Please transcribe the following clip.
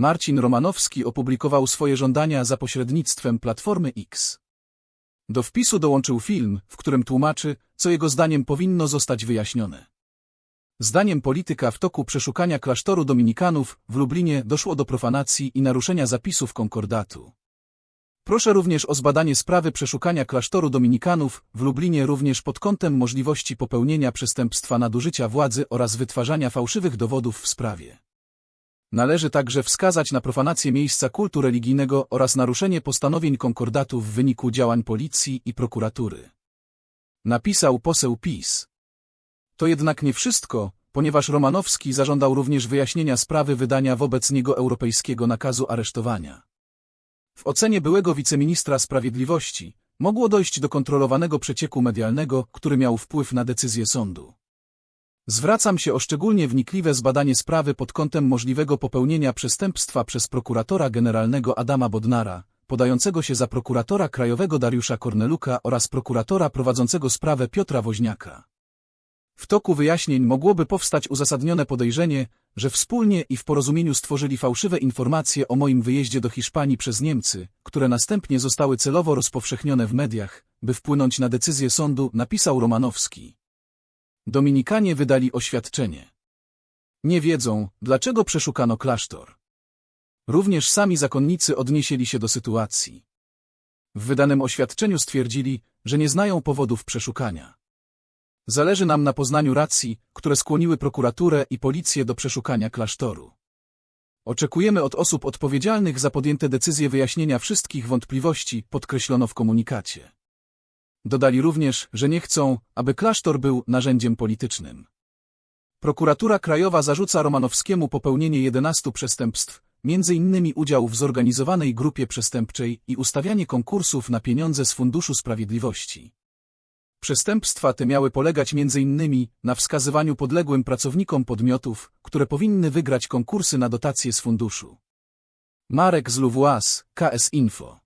Marcin Romanowski opublikował swoje żądania za pośrednictwem Platformy X. Do wpisu dołączył film, w którym tłumaczy, co jego zdaniem powinno zostać wyjaśnione. Zdaniem polityka w toku przeszukania klasztoru dominikanów w Lublinie doszło do profanacji i naruszenia zapisów konkordatu. Proszę również o zbadanie sprawy przeszukania klasztoru dominikanów w Lublinie również pod kątem możliwości popełnienia przestępstwa nadużycia władzy oraz wytwarzania fałszywych dowodów w sprawie. Należy także wskazać na profanację miejsca kultu religijnego oraz naruszenie postanowień konkordatu w wyniku działań policji i prokuratury. Napisał poseł PiS. To jednak nie wszystko, ponieważ Romanowski zażądał również wyjaśnienia sprawy wydania wobec niego europejskiego nakazu aresztowania. W ocenie byłego wiceministra sprawiedliwości mogło dojść do kontrolowanego przecieku medialnego, który miał wpływ na decyzję sądu. Zwracam się o szczególnie wnikliwe zbadanie sprawy pod kątem możliwego popełnienia przestępstwa przez prokuratora generalnego Adama Bodnara, podającego się za prokuratora krajowego Dariusza Korneluka oraz prokuratora prowadzącego sprawę Piotra Woźniaka. W toku wyjaśnień mogłoby powstać uzasadnione podejrzenie, że wspólnie i w porozumieniu stworzyli fałszywe informacje o moim wyjeździe do Hiszpanii przez Niemcy, które następnie zostały celowo rozpowszechnione w mediach, by wpłynąć na decyzję sądu, napisał Romanowski. Dominikanie wydali oświadczenie. Nie wiedzą, dlaczego przeszukano klasztor. Również sami zakonnicy odnieśli się do sytuacji. W wydanym oświadczeniu stwierdzili, że nie znają powodów przeszukania. Zależy nam na poznaniu racji, które skłoniły prokuraturę i policję do przeszukania klasztoru. Oczekujemy od osób odpowiedzialnych za podjęte decyzje wyjaśnienia wszystkich wątpliwości, podkreślono w komunikacie. Dodali również, że nie chcą, aby klasztor był narzędziem politycznym. Prokuratura Krajowa zarzuca Romanowskiemu popełnienie 11 przestępstw, innymi udział w zorganizowanej grupie przestępczej i ustawianie konkursów na pieniądze z Funduszu Sprawiedliwości. Przestępstwa te miały polegać m.in. na wskazywaniu podległym pracownikom podmiotów, które powinny wygrać konkursy na dotacje z funduszu. Marek z Luwłas, KS Info